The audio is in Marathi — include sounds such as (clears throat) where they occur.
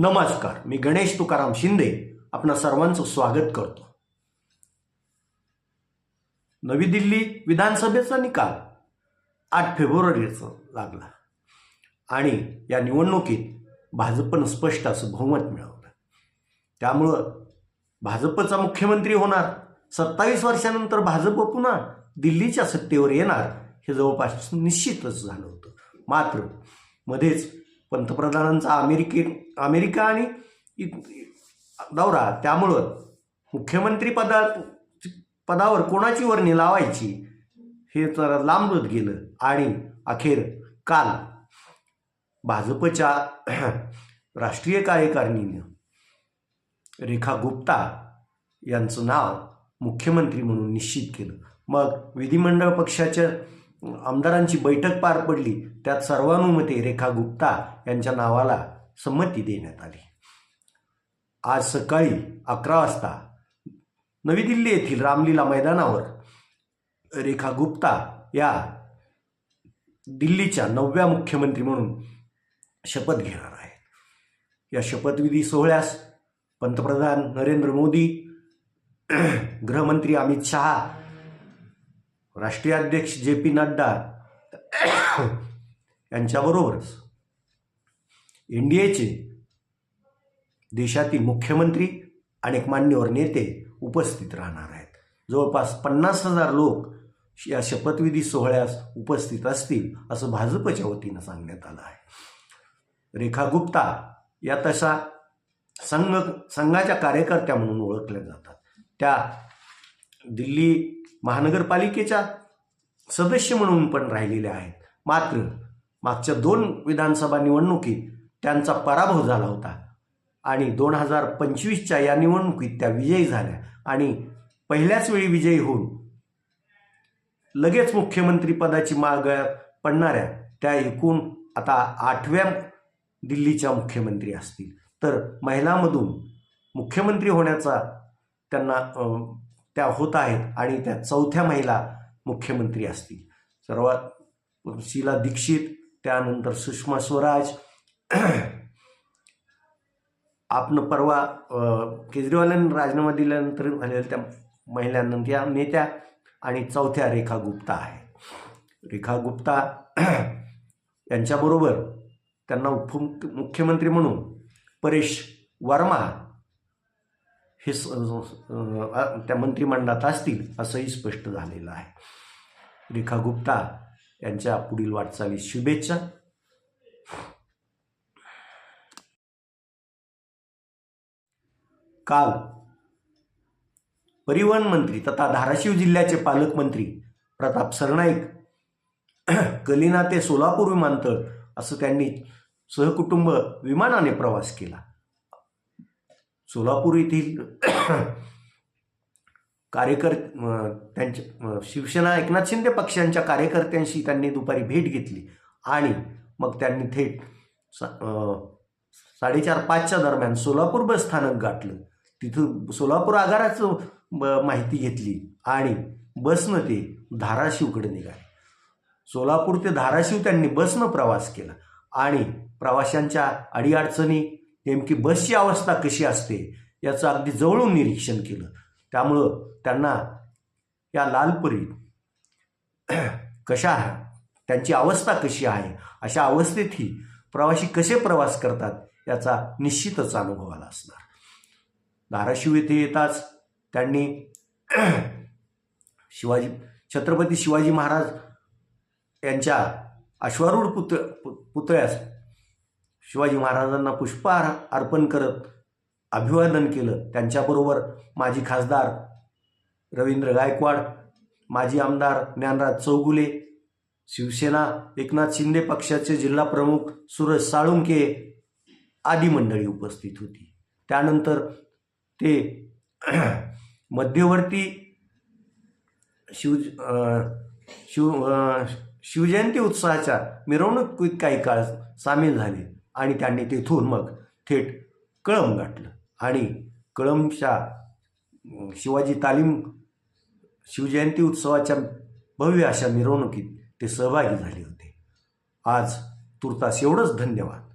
नमस्कार मी गणेश तुकाराम शिंदे आपणा सर्वांचं स्वागत करतो. नवी दिल्ली विधानसभेचा निकाल आठ फेब्रुवारीचा लागला आणि या निवडणुकीत भाजपनं स्पष्ट असं बहुमत मिळवलं. त्यामुळं भाजपचा मुख्यमंत्री होणार सत्तावीस वर्षानंतर भाजप पुन्हा दिल्लीच्या सत्तेवर येणार हे जवळपास निश्चितच झालं होतं. मात्र मध्येच पंतप्रधानांचा अमेरिके अमेरिका आणि इ- दौरा. त्यामुळं मुख्यमंत्री पदा पदावर कोणाची वर्णी लावायची हे तर लांबत गेलं. आणि अखेर काल भाजपच्या (clears throat) राष्ट्रीय कार्यकारिणीनं रेखा गुप्ता यांचं नाव मुख्यमंत्री म्हणून निश्चित केलं. मग विधिमंडळ पक्षाच्या आमदारांची बैठक पार पडली. त्यात सर्वानुमते रेखा गुप्ता यांच्या नावाला संमती देण्यात आली. आज सकाळी अकरा वाजता नवी दिल्ली येथील रामलीला मैदानावर रेखा गुप्ता या दिल्लीच्या नवव्या मुख्यमंत्री म्हणून शपथ घेणार आहेत. या शपथविधी सोहळ्यास पंतप्रधान नरेंद्र मोदी (clears throat) गृहमंत्री अमित शहा राष्ट्रीय अध्यक्ष जे पी नड्डा यांच्याबरोबरच एन डी एचे देशातील मुख्यमंत्री अनेक मान्यवर नेते उपस्थित राहणार आहेत. जवळपास पन्नास हजार लोक या शपथविधी सोहळ्यास उपस्थित असतील असं भाजपच्या वतीनं सांगण्यात आलं आहे. रेखा गुप्ता या तशा संघ संघाच्या कार्यकर्त्या म्हणून ओळखल्या जातात. त्या दिल्ली महानगरपालिकेच्या सदस्य म्हणून पण राहिलेल्या आहेत. मात्र मागच्या दोन विधानसभा निवडणुकीत त्यांचा पराभव झाला होता. आणि दोन हजार पंचवीसच्या या निवडणुकीत त्या विजयी झाल्या. आणि पहिल्याच वेळी विजयी होऊन लगेच मुख्यमंत्रीपदाची माग पडणाऱ्या त्या एकूण आता आठव्या दिल्लीच्या मुख्यमंत्री असतील. तर महिलामधून मुख्यमंत्री होण्याचा त्यांना त्या होत आहेत आणि त्या चौथ्या महिला मुख्यमंत्री असतील. सर्वात शीला दीक्षित त्यानंतर सुषमा स्वराज आपण परवा अं, केजरीवालांनी राजीनामा दिल्यानंतर झालेल्या त्या महिलांनंतर या नेत्या आणि चौथ्या रेखा गुप्ता आहे रेखा गुप्ता यांच्याबरोबर त्यांना उपमुख्यमंत्री म्हणून परेश वर्मा हे स- त्या मंत्रिमंडळात असतील असंही स्पष्ट झालेलं आहे. रेखा गुप्ता यांच्या पुढील वाटचालीस शुभेच्छा. काल परिवहन मंत्री तथा धाराशिव जिल्ह्याचे पालकमंत्री प्रताप सरनाईक (clears throat) कलिना ते सोलापूर विमानतळ असं त्यांनी सहकुटुंब विमानाने प्रवास केला. सोलापूर येथील (clears throat) कार्यकर त्यांच्या शिवसेना एकनाथ शिंदे पक्षांच्या कार्यकर्त्यांशी त्यांनी दुपारी भेट घेतली. आणि मग त्यांनी थेट सा- साडेचार पाचच्या दरम्यान सोलापूर बस स्थानक गाठलं. तिथं सोलापूर आगाराचं ब- माहिती घेतली आणि बसनं ते धाराशिवकडे निघाले. सोलापूर ते धाराशिव त्यांनी बसनं प्रवास केला आणि प्रवाशांच्या अडीअडचणी नेमकी बसची अवस्था कशी असते याचं अगदी जवळून निरीक्षण केलं. त्यामुळं त्यांना या लालपुरी कशा त्यांची अवस्था कशी आहे अशा अवस्थेतही प्रवासी कसे प्रवास करतात याचा निश्चितच अनुभव आला असणार. धाराशिव येथे येताच त्यांनी शिवाजी छत्रपती शिवाजी महाराज यांच्या अश्वारूढ पुत पु- पुतळ्यास शिवाजी महाराजांना पुष्पहार अर्पण करत अभिवादन केलं. त्यांच्याबरोबर माजी खासदार रवींद्र गायकवाड माजी आमदार ज्ञानराज चौगुले शिवसेना एकनाथ शिंदे पक्षाचे जिल्हा प्रमुख सुरज साळुंके आदी मंडळी उपस्थित होती. त्यानंतर ते (clears throat) मध्यवर्ती शिव शिव शिवजयंती उत्सवाच्या मिरवणुकीत काही काळ सामील झाले. आणि त्यांनी तेथून मग थेट कळम गाठलं. आणि कळमच्या शिवाजी तालीम शिवजयंती उत्सवाच्या भव्य अशा मिरवणुकीत ते सहभागी झाले होते. आज तुर्तास एवढंच धन्यवाद.